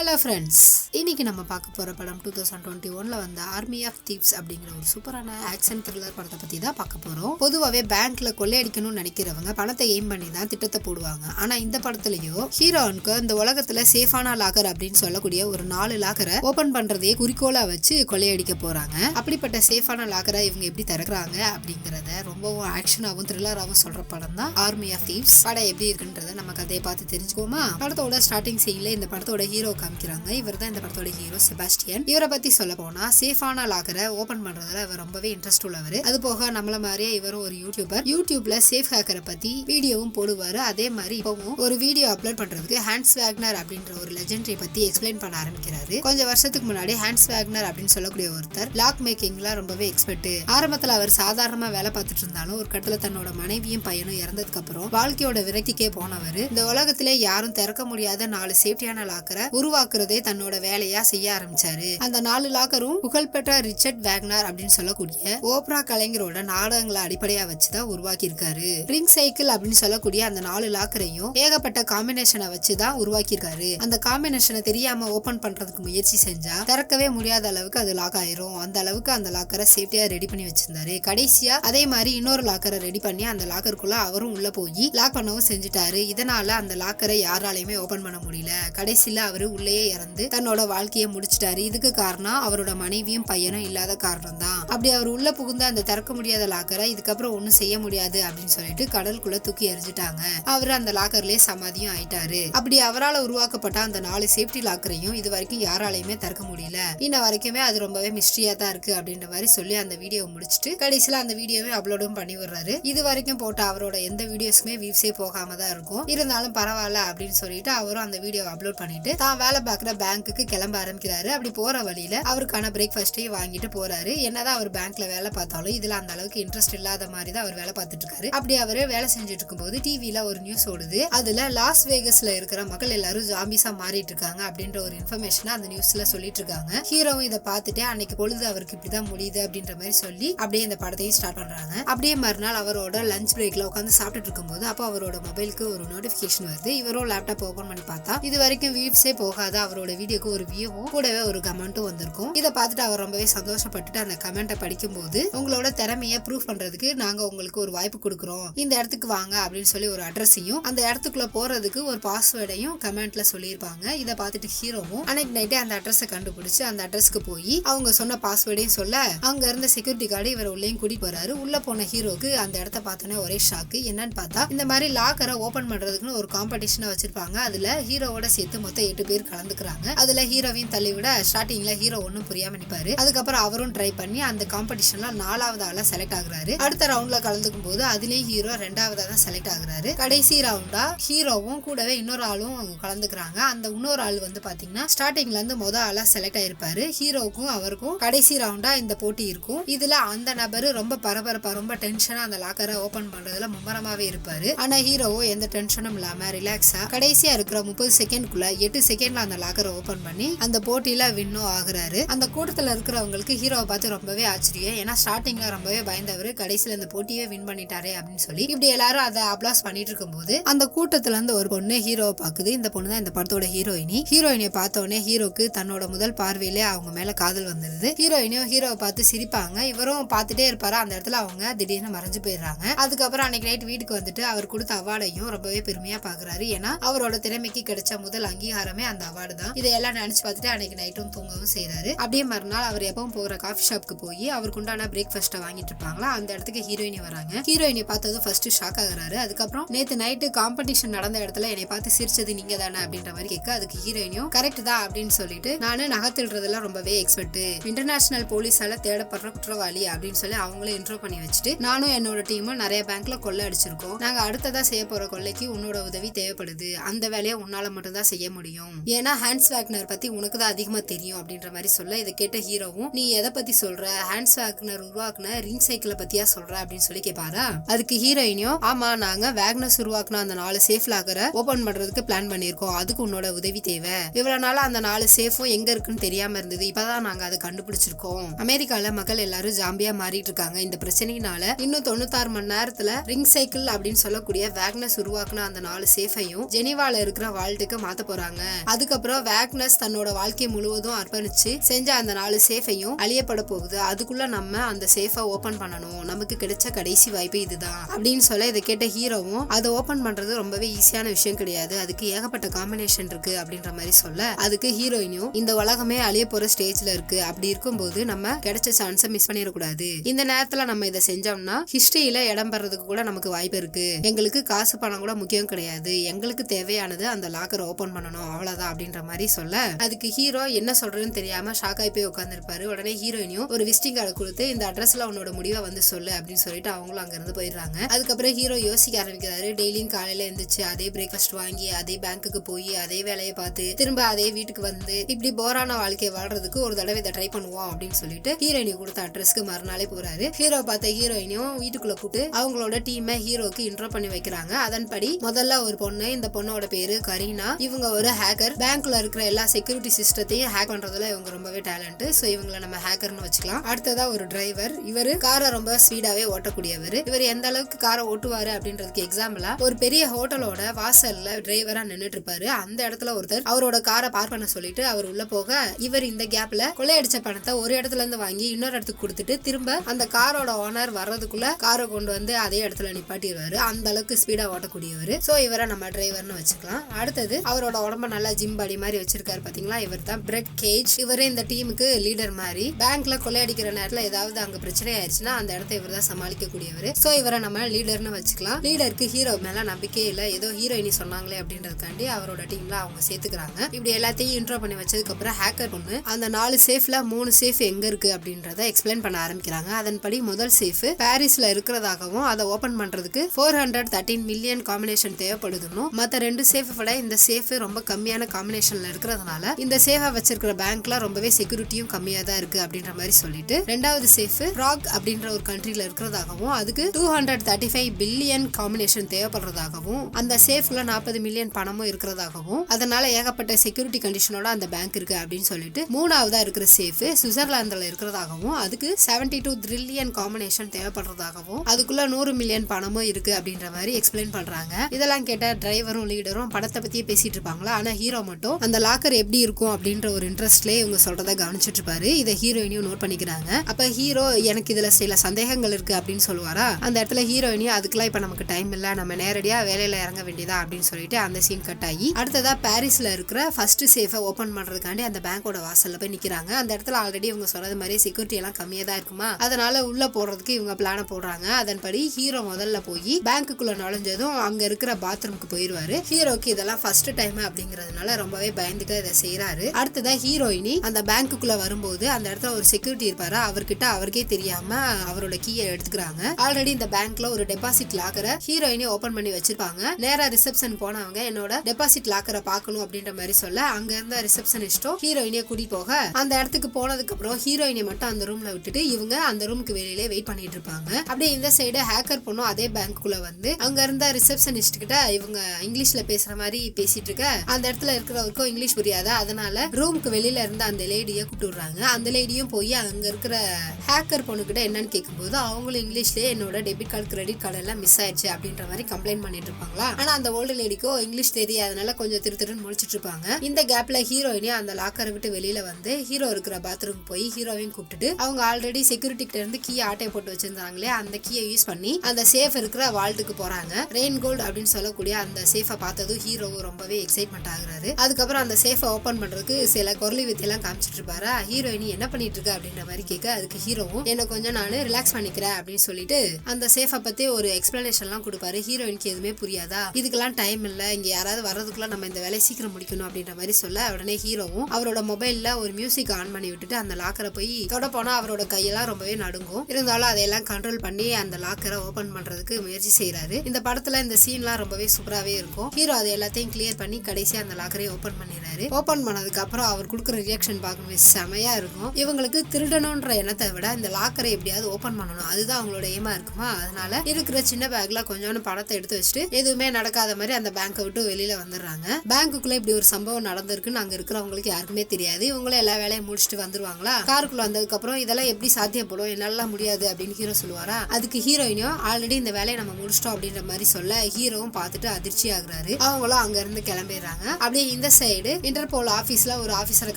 Hello friends இன்னைக்கு நம்ம பார்க்க போகிற படம் டூ தௌசண்ட் டுவெண்ட்டி ஒன்ல வந்த ஆர்மி ஆஃப் தீப்ஸ் அப்படிங்கிற ஒரு சூப்பரான ஆக்ஷன் த்ரில்லர் படத்தை பற்றி தான் பார்க்க போகிறோம் பொதுவாகவே பேங்க்ல கொள்ளையடிக்கணும்னு நினைக்கிறவங்க பணத்தை எய்ம் பண்ணி தான் திட்டத்தை போடுவாங்க. ஆனால் இந்த படத்துலயோ ஹீரோனுக்கு இந்த உலகத்தில் சேஃபான லாக்கர் அப்படின்னு சொல்லக்கூடிய ஒரு நாலு லாக்கரை ஓப்பன் பண்ணுறதையே குறிக்கோளாக வச்சு கொள்ளையடிக்க போகிறாங்க அப்படிப்பட்ட சேஃபான லாக்கரை இவங்க எப்படி திறக்கிறாங்க அப்படிங்கிறத ரொம்பவும் ஆக்ஷனாகவும் த்ரில்லராகவும் சொல்கிற படம் தான் ஆர்மி ஆஃப் தீப்ஸ் படம் எப்படி இருக்குன்றத நம்ம கதையை பார்த்து தெரிஞ்சுக்கோமா படத்தோட ஸ்டார்டிங் சீனில் இந்த படத்தோட ஹீரோக்கு காமிக்கிறாங்க. இவர் தான் இந்த படத்தோட ஹீரோ செபாஸ்டியன். இவரை பத்தி சொல்ல போனா சேஃபான லாக்கரை ஓபன் பண்றதுல இவர் ரொம்பவே இன்ட்ரெஸ்ட் உள்ளவர். அது போக நம்மள மாதிரியே இவரும் ஒரு யூடியூபர் யூடியூப்ல சேஃப் ஹேக்கரை பத்தி வீடியோவும் போடுவாரு. அதே மாதிரி இப்பவும் ஒரு வீடியோ அப்லோட் பண்றதுக்கு ஹேண்ட்ஸ் வேக்னர் அப்படின்ற ஒரு லெஜெண்டரி பத்தி எக்ஸ்பிளைன் பண்ண ஆரம்பிக்கிறாரு. கொஞ்சம் வருஷத்துக்கு முன்னாடி ஹேண்ட்ஸ் வேக்னர் அப்படின்னு சொல்லக்கூடிய ஒருத்தர் லாக் மேக்கிங்ல ரொம்பவே எக்ஸ்பர்ட் ஆரம்பத்துல அவர் சாதாரணமா வேலை பார்த்துட்டு இருந்தாலும் ஒரு கட்டத்துல தன்னோட மனைவியும் பையனும் இறந்ததுக்கு அப்புறம் வாழ்க்கையோட விரக்திக்கே போனவர். இந்த உலகத்திலே யாரும் திறக்க முடியாத நாலு சேஃப்டியான லாக்கரை உருவாக்குறதே தன்னோட வேலையா செய்ய ஆரம்பிச்சாரு. அந்த நாலு லாக்கரும் புகழ்பெற்ற ரிச்சர்ட் வேக்னார் அப்படின்னு சொல்லக்கூடிய ஓப்ரா கலைஞரோட நாடகங்களை அடிப்படையா வச்சுதான் உருவாக்கி இருக்காரு ரிங் சைக்கிள் அப்படின்னு சொல்லக்கூடிய அந்த நாலு லாக்கரையும் ஏகப்பட்ட காம்பினேஷனை வச்சுதான் உருவாக்கி இருக்காரு அந்த காம்பினேஷனை தெரியாம ஓபன் பண்றதுக்கு முயற்சி செஞ்சா திறக்கவே முடியாத அளவுக்கு அது லாக் ஆயிரும். அந்த அளவுக்கு அந்த லாக்கரை சேஃப்டியா ரெடி பண்ணி வச்சிருந்தாரு. கடைசியா அதே மாதிரி இன்னொரு லாக்கரை ரெடி பண்ணி அந்த லாக்கருக்குள்ள அவரும் உள்ள போய் லாக் பண்ணவும் செஞ்சுட்டாரு. இதனால அந்த லாக்கரை யாராலையுமே ஓபன் பண்ண முடியல. கடைசியில அவரு வயசுலயே இறந்து தன்னோட வாழ்க்கையை முடிச்சிட்டாரு. இதுக்கு காரணம் அவரோட மனைவியும் பையனும் இல்லாத காரணம் தான் அப்படி அவர் உள்ள புகுந்த அந்த திறக்க முடியாத லாக்கரை இதுக்கப்புறம் ஒண்ணும் செய்ய முடியாது அப்படின்னு சொல்லிட்டு கடலுக்குள்ள தூக்கி எரிஞ்சிட்டாங்க அவர் அந்த லாக்கர்லயே சமாதியும் ஆயிட்டாரு. அப்படி அவரால் உருவாக்கப்பட்ட அந்த நாலு சேஃப்டி லாக்கரையும் இது வரைக்கும் யாராலையுமே திறக்க முடியல. இன்ன வரைக்குமே அது ரொம்பவே மிஸ்ட்ரியா தான் இருக்கு அப்படின்ற மாதிரி சொல்லி அந்த வீடியோ முடிச்சுட்டு கடைசியில அந்த வீடியோவே அப்லோடும் பண்ணி விடுறாரு. இது வரைக்கும் போட்ட அவரோட எந்த வீடியோஸ்க்குமே வியூஸே போகாம தான் இருக்கும். இருந்தாலும் பரவாயில்ல அப்படின்னு சொல்லிட்டு அவரும் அந்த வீடியோ அப்லோட் பண்ணிட்டு தான் வேலை பார்க்குற பேங்க்குக்கு கிளம்ப ஆரம்பிக்கிறாரு. அப்படி போற வழியில அவருக்கான பிரேக்ஃபாஸ்ட்டையும் வாங்கிட்டு போறாரு. என்னதான் அவர் பேங்க்ல வேலை பார்த்தாலும் இதுல அந்த அளவுக்கு இன்ட்ரெஸ்ட் இல்லாத மாதிரி தான் அவர் வேலை பார்த்துட்டு இருக்காரு. அப்படி அவர் வேலை செஞ்சுட்டு இருக்கும்போது டிவியில் ஒரு நியூஸ் ஓடுது. அதுல லாஸ் வேகஸ்ல இருக்கிற மக்கள் எல்லாரும் ஜாம்பிஸா மாறிட்டு இருக்காங்க அப்படின்ற ஒரு இன்ஃபர்மேஷனை அந்த நியூஸ்ல சொல்லிட்டு இருக்காங்க. ஹீரோவும் இதை பார்த்துட்டு அன்னைக்கு பொழுது அவருக்கு இப்படிதான் முடியுது அப்படின்ற மாதிரி சொல்லி அப்படியே இந்த படத்தையும் ஸ்டார்ட் பண்றாங்க. அப்படியே மறுநாள் அவரோட லஞ்ச் பிரேக்ல உட்காந்து சாப்பிட்டுட்டு இருக்கும்போது அப்போ அவரோட மொபைலுக்கு ஒரு நோட்டிபிகேஷன் வருது. இவரும் லேப்டாப் ஓபன் பண்ணி பார்த்தா இது வரைக்கும் வியூஸே போகாது. அவரோட வீடியோக்கு ஒரு வியூவும் கூடவே ஒரு கமெண்ட்டும் வந்திருக்கும். இதை பார்த்துட்டு அவர் ரொம்பவே சந்தோஷப்பட்டுட்டு அந்த கமெண்ட்டை படிக்கும்போது உங்களோட திறமையை ப்ரூவ் பண்றதுக்கு நாங்க உங்களுக்கு ஒரு வாய்ப்பு கொடுக்குறோம். இந்த இடத்துக்கு வாங்க அப்படின்னு சொல்லி ஒரு அட்ரஸையும் அந்த இடத்துக்குள்ள போறதுக்கு ஒரு பாஸ்வேர்டையும் கமெண்ட்ல சொல்லியிருப்பாங்க. இதை பார்த்துட்டு ஹீரோவும் அன்னைக்கு நைட்டே அந்த அட்ரஸை கண்டுபிடிச்சு அந்த அட்ரஸ்க்கு போய் அவங்க சொன்ன பாஸ்வேர்டையும் சொல்ல அங்க இருந்த செக்யூரிட்டி கார்டு இவர் உள்ளேயும் கூட்டி போறாரு உள்ள போன ஹீரோக்கு அந்த இடத்த பார்த்தோன்னே ஒரே ஷாக்கு என்னன்னு பார்த்தா இந்த மாதிரி லாக்கரை ஓபன் பண்றதுக்குன்னு ஒரு காம்படிஷனை வச்சிருப்பாங்க. அதுல ஹீரோவோட சேர்த்து மொத்தம் எட்டு பேர் கலந்துக்கிறாங்க அதுல ஹீரோவையும் தள்ளி விட ஸ்டார்டிங்ல ஹீரோ ஒன்றும் புரியாம நிப்பாரு. அதுக்கப்புறம் அவரும் ட்ரை பண்ணி அந்த காம்படிஷன்ல நாலாவது ஆளா செலக்ட் ஆகுறாரு. அடுத்த ரவுண்ட்ல கலந்துக்கும் போது அதுலயும் ஹீரோ ரெண்டாவதா தான் செலக்ட் ஆகுறாரு. கடைசி ரவுண்டா ஹீரோவும் கூடவே இன்னொரு ஆளும் கலந்துக்கிறாங்க. அந்த இன்னொரு ஆள் வந்து பாத்தீங்கன்னா ஸ்டார்டிங்ல இருந்து முத ஆளா செலக்ட் ஆயிருப்பாரு. ஹீரோவுக்கும் அவருக்கும் கடைசி ரவுண்டா இந்த போட்டி இருக்கும். இதுல அந்த நபரு ரொம்ப பரபரப்பா ரொம்ப டென்ஷனா அந்த லாக்கரை ஓபன் பண்றதுல மும்மரமாவே இருப்பாரு. ஆனா ஹீரோவோ எந்த டென்ஷனும் இல்லாம ரிலாக்ஸா கடைசியா இருக்கிற முப்பது செகண்ட்குள்ள எட்டு செகண்ட்ல அந்த லாக்கரை ஓபன் பண்ணி அந்த போட்டியில வின்னும் ஆகுறாரு. அந்த கூட்டத்துல இருக்கிறவங்களுக்கு ஹீரோவை பார்த்து ரொம்பவே ஆச்சரியம். ஏன்னா ஸ்டார்டிங்ல ரொம்பவே பயந்தவர். கடைசியில இந்த போட்டியே வின் பண்ணிட்டாரே அப்படின்னு சொல்லி இப்படி எல்லாரும் அதை அப்ளாஸ் பண்ணிட்டு இருக்கும்போது அந்த கூட்டத்துல இருந்து ஒரு பொண்ணு ஹீரோவை பாக்குது இந்த பொண்ணு தான் இந்த படத்தோட ஹீரோயினி ஹீரோயினியை பார்த்தோடனே ஹீரோக்கு தன்னோட முதல் பார்வையிலே அவங்க மேல காதல் வந்துருது. ஹீரோயினியும் ஹீரோவை பார்த்து சிரிப்பாங்க. இவரும் பார்த்துட்டே இருப்பாரு. அந்த இடத்துல அவங்க திடீர்னு மறைஞ்சு போயிடுறாங்க. அதுக்கப்புறம் அன்னைக்கு நைட் வீட்டுக்கு வந்துட்டு அவர் கொடுத்த அவார்டையும் ரொம்பவே பெருமையா பாக்குறாரு ஏன்னா அவரோட திறமைக்கு கிடைச்ச முதல் அங்கீகாரமே அந்த அவார்டு தான். இதையெல்லாம் நினைச்சு பார்த்துட்டு அன்னைக்கு நைட்டும் தூங்கவும் செய்யறாரு அப்படியே மறுநாள் அவர் எப்பவும் போகிற காஃபி ஷாப்க்கு போய் அவருக்கு உண்டான பிரேக்ஃபாஸ்ட்டை வாங்கிட்டு இருப்பாங்களா? அந்த இடத்துக்கு ஹீரோயினி வராங்க. ஹீரோயினை பார்த்ததும் ஃபர்ஸ்ட் ஷாக் ஆகுறாரு. அதுக்கப்புறம் நேத்து நைட்டு காம்படிஷன் நடந்த இடத்துல என்னை பார்த்து சிரிச்சது நீங்க தானே அப்படின்ற மாதிரி கேட்க அதுக்கு ஹீரோயினியும் கரெக்ட் தான் அப்படின்னு சொல்லிட்டு நானு நகத்திடுறதுலாம் ரொம்பவே எக்ஸ்பர்ட் இன்டர்நேஷனல் போலீஸால தேடப்படுற குற்றவாளி அப்படின்னு சொல்லி அவங்களே இன்ட்ரோ பண்ணி வச்சுட்டு நானும் என்னோட டீமும் நிறைய பேங்க்ல கொள்ளை அடிச்சிருக்கோம். நாங்க அடுத்ததா செய்ய போற கொள்ளைக்கு உன்னோட உதவி தேவைப்படுது. அந்த வேலையை உன்னால மட்டும்தான் செய்ய முடியும். ஏன்னா ஹேண்ட்ஸ் வேக்னர் பத்தி உனக்கு தான் அதிகமா தெரியும் அப்படின்ற மாதிரி சொல்ல இதை கேட்ட ஹீரோவும் நீ எதை பத்தி சொல்ற? ஹேண்ட்ஸ் வேக்னர் உருவாக்குன ரிங் சைக்கிளை பத்தியா சொல்ற? அப்படின்னு சொல்லி கேட்பாரா அதுக்கு ஹீரோயினியும் ஆமா நாங்க வேக்னஸ் உருவாக்குன அந்த நாலு சேஃப் லாக்கரை ஓபன் பண்றதுக்கு பிளான் பண்ணியிருக்கோம். அதுக்கு உன்னோட உதவி தேவை. இவ்வளவு நாளா அந்த நாலு சேஃபும் எங்க இருக்குன்னு தெரியாம இருந்தது. இப்பதான் நாங்க அதை கண்டுபிடிச்சிருக்கோம். அமெரிக்கால மக்கள் எல்லாரும் ஜாம்பியா மாறிட்டு இருக்காங்க. இந்த பிரச்சனையினால இன்னும் தொண்ணூத்தாறு மணி நேரத்துல ரிங் சைக்கிள் அப்படின்னு சொல்லக்கூடிய வேக்னஸ் உருவாக்குன அந்த நாலு சேஃபையும் ஜெனிவால இருக்கிற வால்ட்டுக்கு மாத்த போறாங்க. அதுக்கு அதுக்கப்புறம் வேக்னஸ் தன்னோட வாழ்க்கை முழுவதும் அர்ப்பணிச்சு செஞ்ச அந்த நாலு சேஃபையும் அழியப்பட போகுது. அதுக்குள்ள நம்ம அந்த சேஃபை ஓபன் பண்ணணும். நமக்கு கிடைச்ச கடைசி வாய்ப்பு இதுதான். அப்படின்னு சொல்ல இதை கேட்ட ஹீரோவும் அதை ஓபன் பண்றது ரொம்பவே ஈஸியான விஷயம் கிடையாது. அதுக்கு ஏகப்பட்ட காம்பினேஷன் இருக்கு. அப்படின்ற மாதிரி சொல்ல அதுக்கு ஹீரோயினும் இந்த உலகமே அழிய போற ஸ்டேஜ்ல இருக்கு. அப்படி இருக்கும்போது நம்ம கிடைச்ச சான்ஸை மிஸ் பண்ணிடக்கூடாது. இந்த நேரத்துல நம்ம இதை செஞ்சோம்னா ஹிஸ்டரியில இடம் பெறதுக்கு கூட நமக்கு வாய்ப்பு இருக்கு. எங்களுக்கு காசு பணம் கூட முக்கியம் கிடையாது. எங்களுக்கு தேவையானது அந்த லாக்கரை ஓபன் பண்ணணும். அவ்வளவுதான். அப்படின்ற மாதிரி சொல்ல அதுக்கு ஹீரோ என்ன சொல்றதுன்னு தெரியாம ஷாக் போய் உட்காந்துருப்பாரு உடனே ஹீரோயினியும் ஒரு விசிட்டிங் கார்டு கொடுத்து இந்த அட்ரஸ்ல உன்னோட முடிவை வந்து சொல்லு அப்படின்னு சொல்லிட்டு அவங்களும் அங்க இருந்து போயிடுறாங்க. அதுக்கப்புறம் ஹீரோ யோசிக்க ஆரம்பிக்கிறாரு. டெய்லியும் காலையில எழுந்துச்சு அதே பிரேக்ஃபாஸ்ட் வாங்கி அதே பேங்க்குக்கு போய் அதே வேலையை பார்த்து திரும்ப அதே வீட்டுக்கு வந்து இப்படி போரான வாழ்க்கையை வாழ்றதுக்கு ஒரு தடவை இதை ட்ரை பண்ணுவோம் அப்படின்னு சொல்லிட்டு ஹீரோயினி கொடுத்த அட்ரஸ்க்கு மறுநாளே போறாரு. ஹீரோ பார்த்த ஹீரோயினியும் வீட்டுக்குள்ள கூட்டு அவங்களோட டீமை ஹீரோக்கு இன்ட்ரோ பண்ணி வைக்கிறாங்க. அதன்படி முதல்ல ஒரு பொண்ணு இந்த பொண்ணோட பேரு கரீனா. இவங்க ஒரு ஹேக்கர் பேங்க்ல இருக்கிற எல்லா செக்யூரிட்டி சிஸ்டத்தையும் ஹேக் பண்றதுல இவங்க ரொம்பவே டேலண்ட் சோ இவங்கள நம்ம ஹேக்கர்னு வச்சுக்கலாம். அடுத்ததா ஒரு டிரைவர் இவர் காரை ரொம்ப ஸ்பீடாவே ஓட்டக்கூடியவர். இவர் எந்த அளவுக்கு காரை ஓட்டுவாரு அப்படின்றதுக்கு எக்ஸாம்பிளா ஒரு பெரிய ஹோட்டலோட வாசல்ல டிரைவரா நின்னுட்டு இருப்பாரு அந்த இடத்துல ஒருத்தர் அவரோட காரை பார்க் பண்ண சொல்லிட்டு அவர் உள்ள போக இவர் இந்த கேப்ல கொள்ளையடிச்ச பணத்தை ஒரு இடத்துல இருந்து வாங்கி இன்னொரு இடத்துக்கு கொடுத்துட்டு திரும்ப அந்த காரோட ஓனர் வர்றதுக்குள்ள காரை கொண்டு வந்து அதே இடத்துல நிப்பாட்டிடுவாரு. அந்த அளவுக்கு ஸ்பீடா ஓட்டக்கூடியவர். சோ இவரை நம்ம டிரைவர்னு வச்சுக்கலாம். அடுத்தது அவரோட உடம்ப நல்லா ஜிம் பாடி மாதிரி வச்சிருக்காரு பாத்தீங்களா? இவர் தான் பிரெட் கேஜ் இவரே இந்த டீமுக்கு லீடர் மாதிரி. பேங்க்ல கொள்ளையடிக்கிற நேரத்துல ஏதாவது அங்க பிரச்சனை ஆயிடுச்சுன்னா அந்த இடத்த இவர் தான் சமாளிக்கக்கூடியவர். சோ இவரை நம்ம லீடர்னு வச்சுக்கலாம். லீடருக்கு ஹீரோ மேல நம்பிக்கை இல்ல. ஏதோ ஹீரோயினி சொன்னாங்களே அப்படின்றதுக்காண்டி அவரோட டீம்ல அவங்க சேர்த்துக்கிறாங்க. இப்படி எல்லாத்தையும் இன்ட்ரோ பண்ணி வச்சதுக்கு அப்புறம் ஹேக்கர் ஒன்று அந்த நாலு சேஃப்ல மூணு சேஃப் எங்க இருக்கு அப்படின்றத எக்ஸ்பிளைன் பண்ண ஆரம்பிக்கிறாங்க. அதன்படி முதல் சேஃப் பாரிஸ்ல இருக்கிறதாகவும் அதை ஓபன் பண்றதுக்கு four hundred thirteen million combination தேவைப்படுதுன்னு மற்ற ரெண்டு சேஃப் விட இந்த சேஃப் ரொம்ப கம்மியான காம்பினேஷன்ல இருக்கிறதுனால இந்த சேஃபை வச்சிருக்கிற பேங்க்ல ரொம்பவே செக்யூரிட்டியும் கம்மியா தான் இருக்கு அப்படின்ற மாதிரி சொல்லிட்டு ரெண்டாவது சேஃப் ராக் அப்படின்ற ஒரு கண்ட்ரில இருக்கிறதாகவும் அதுக்கு two hundred thirty five billion combination தேவைப்படுறதாகவும் அந்த சேஃப்ல நாற்பது மில்லியன் பணமும் இருக்கிறதாகவும் அதனால ஏகப்பட்ட செக்யூரிட்டி கண்டிஷனோட அந்த பேங்க் இருக்கு அப்படின்னு சொல்லிட்டு மூணாவதா இருக்கிற சேஃப் சுவிட்சர்லாந்துல இருக்கிறதாகவும் அதுக்கு செவன்டி டூ ட்ரில்லியன் காம்பினேஷன் தேவைப்படுறதாகவும் அதுக்குள்ள நூறு மில்லியன் பணமும் இருக்கு அப்படின்ற மாதிரி எக்ஸ்பிளைன் பண்றாங்க. இதெல்லாம் கேட்ட டிரைவரும் லீடரும் படத்தை பத்தியே பேசிட்டு இருப்பாங்களா? ஆனா ஹீரோ மட்டும் அந்த லாக்கர் எப்படி இருக்கும் அப்படின்ற ஒரு இன்ட்ரெஸ்ட்லயே இவங்க சொல்கிறத கவனிச்சிட்டு இருப்பாரு இதை ஹீரோயினியும் நோட் பண்ணிக்கிறாங்க. அப்ப ஹீரோ எனக்கு இதுல சில சந்தேகங்கள் இருக்கு அப்படின்னு சொல்லுவாரா? அந்த இடத்துல ஹீரோயினியும் அதுக்கெல்லாம் இப்ப நமக்கு டைம் இல்ல. நம்ம நேரடியா வேலையில இறங்க வேண்டியதா அப்படின்னு சொல்லிட்டு அந்த சீன் கட் ஆகி அடுத்ததா பாரிஸ்ல இருக்கிற ஃபர்ஸ்ட் சேஃபை ஓபன் பண்றதுக்காண்டி அந்த பேங்கோட வாசல்ல போய் நிக்கிறாங்க. அந்த இடத்துல ஆல்ரெடி இவங்க சொன்னது மாதிரி செக்யூரிட்டி எல்லாம் கம்மியா தான் இருக்குமா? அதனால உள்ள போடுறதுக்கு இவங்க பிளான போடுறாங்க. அதன்படி ஹீரோ முதல்ல போய் பேங்க்குள்ள நுழைஞ்சதும் அங்க இருக்கிற பாத்ரூமுக்கு போயிருவாரு. ஹீரோக்கு இதெல்லாம் ஃபர்ஸ்ட் டைம் அப்படிங்கறதுனால ரொம்பவே பயந்துட்டு அதை செய்யறாரு அடுத்ததா ஹீரோயினி அந்த பேங்க்குள்ள வரும்போது அந்த இடத்துல ஒரு செக்யூரிட்டி இருப்பாரு. அவர்கிட்ட அவருக்கே தெரியாம அவரோட கீயை எடுத்துக்கிறாங்க. ஆல்ரெடி இந்த பேங்க்ல ஒரு டெபாசிட் லாக்கரை ஹீரோயினி ஓபன் பண்ணி வச்சிருப்பாங்க. நேரா ரிசப்ஷன் போனவங்க என்னோட டெபாசிட் லாக்கரை பார்க்கணும் அப்படின்ற மாதிரி சொல்ல அங்க இருந்த ரிசப்ஷனிஸ்டும் ஹீரோயினியை கூட்டி போக அந்த இடத்துக்கு போனதுக்கு அப்புறம் ஹீரோயினை மட்டும் அந்த ரூம்ல விட்டுட்டு இவங்க அந்த ரூமுக்கு வெளியிலே வெயிட் பண்ணிட்டு இருப்பாங்க. அப்படியே இந்த சைடு ஹேக்கர் பொண்ணும் அதே பேங்க்குள்ள வந்து அங்க இருந்த ரிசப்ஷனிஸ்ட் கிட்ட இவங்க இங்கிலீஷ்ல பேசுற மாதிரி பேசிட்டு இருக்க அந்த இடத்துல இருக்க இருக்கிறவருக்கும் இங்கிலீஷ் புரியாது? அதனால ரூமுக்கு வெளியில இருந்த அந்த லேடியை கூப்பிட்டு அந்த லேடியும் போய் அங்க இருக்கிற ஹேக்கர் பொண்ணு கிட்ட என்னன்னு கேட்கும்போது அவங்களும் இங்கிலீஷ்லயே என்னோட டெபிட் கார்டு கிரெடிட் கார்டு எல்லாம் மிஸ் ஆயிடுச்சு அப்படின்ற மாதிரி கம்ப்ளைண்ட் பண்ணிட்டு இருப்பாங்களா? ஆனா அந்த ஓல்டு லேடிக்கோ இங்கிலீஷ் தெரியாதனால கொஞ்சம் திரு திருன்னு முடிச்சிட்டு இருப்பாங்க. இந்த கேப்ல ஹீரோயினே அந்த லாக்கரை விட்டு வெளியில வந்து ஹீரோ இருக்கிற பாத்ரூம் போய் ஹீரோவையும் கூப்பிட்டுட்டு அவங்க ஆல்ரெடி செக்யூரிட்டி கிட்ட இருந்து கீ ஆட்டையை போட்டு வச்சிருந்தாங்களே அந்த கீயை யூஸ் பண்ணி அந்த சேஃப் இருக்கிற வால்ட்டுக்கு போறாங்க. ரெயின் கோல்டு அப்படின்னு சொல்லக்கூடிய அந்த சேஃபை பார்த்ததும் ஹீரோவும் ரொம்பவே எக்ஸைட்மெண்ட் ஆகுறாரு. அதுக்கப்புறம் அந்த சேஃபை ஓப்பன் பண்றதுக்கு சில குரலி வித்தியெல்லாம் காமிச்சிட்டு இருப்பாரா ஹீரோயினி என்ன பண்ணிட்டுருக்க அப்படின்ற மாதிரி கேட்க அதுக்கு ஹீரோவும் என்ன கொஞ்சம் நான் ரிலாக்ஸ் பண்ணிக்கிறேன் அப்படின்னு சொல்லிட்டு அந்த சேஃபை பத்தி ஒரு எக்ஸ்பிளனேஷன்லாம் கொடுப்பாரு. ஹீரோயினுக்கு எதுவுமே புரியாதா? இதுக்கெல்லாம் டைம் இல்லை இங்க யாராவது வர்றதுக்குள்ள நம்ம இந்த வேலையை சீக்கிரம் முடிக்கணும் அப்படின்ற மாதிரி சொல்ல உடனே ஹீரோவும் அவரோட மொபைல்ல ஒரு மியூசிக் ஆன் பண்ணி விட்டுட்டு அந்த லாக்கரை போய் தொட போனால் அவரோட கையெல்லாம் ரொம்பவே நடுங்கும். இருந்தாலும் அதையெல்லாம் கண்ட்ரோல் பண்ணி அந்த லாக்கரை ஓபன் பண்றதுக்கு முயற்சி செய்யறாரு இந்த படத்துல இந்த சீன்லாம் ரொம்பவே சூப்பராகவே இருக்கும். ஹீரோ அதை எல்லாத்தையும் கிளியர் பண்ணி கடைசியாக அந்த லாக்கரையும் ஓபன் பண்ணிடுறாரு ஓபன் பண்ணதுக்கு அப்புறம் அவர் கொடுக்குற ரியாக்ஷன் பார்க்கவே செமையா இருக்கும். இவங்களுக்கு திருடணுன்ற எண்ணத்தை விட இந்த லாக்கரை எப்படியாவது ஓபன் பண்ணணும். அதுதான் அவங்களோட ஏமா இருக்குமா? அதனால இருக்கிற சின்ன பேக்ல கொஞ்சோண்டு பணத்தை எடுத்து வச்சுட்டு எதுவுமே நடக்காத மாதிரி அந்த பேங்கை விட்டு வெளியில வந்துடுறாங்க. பேங்குக்குள்ள இப்படி ஒரு சம்பவம் நடந்திருக்குன்னு அங்க இருக்கிறவங்களுக்கு யாருக்குமே தெரியாது. இவங்களும் எல்லா வேலையும் முடிச்சுட்டு வந்துருவாங்களா? காருக்குள்ள வந்ததுக்கு அப்புறம் இதெல்லாம் எப்படி சாத்தியப்படும்? என்னால முடியாது அப்படின்னு ஹீரோ சொல்லுவாரா? அதுக்கு ஹீரோயினும் ஆல்ரெடி இந்த வேலையை நம்ம முடிச்சிட்டோம் அப்படின்ற மாதிரி சொல்ல ஹீரோவும் பார்த்துட்டு அதிர்ச்சி ஆகுறாரு. அவங்களும் அங்க இருந்து கிளம்பிடுறாங்க. அப்படியே இந்த சைடு இன்டர்போல் ஆபீஸ்ல ஒரு ஆபீசரை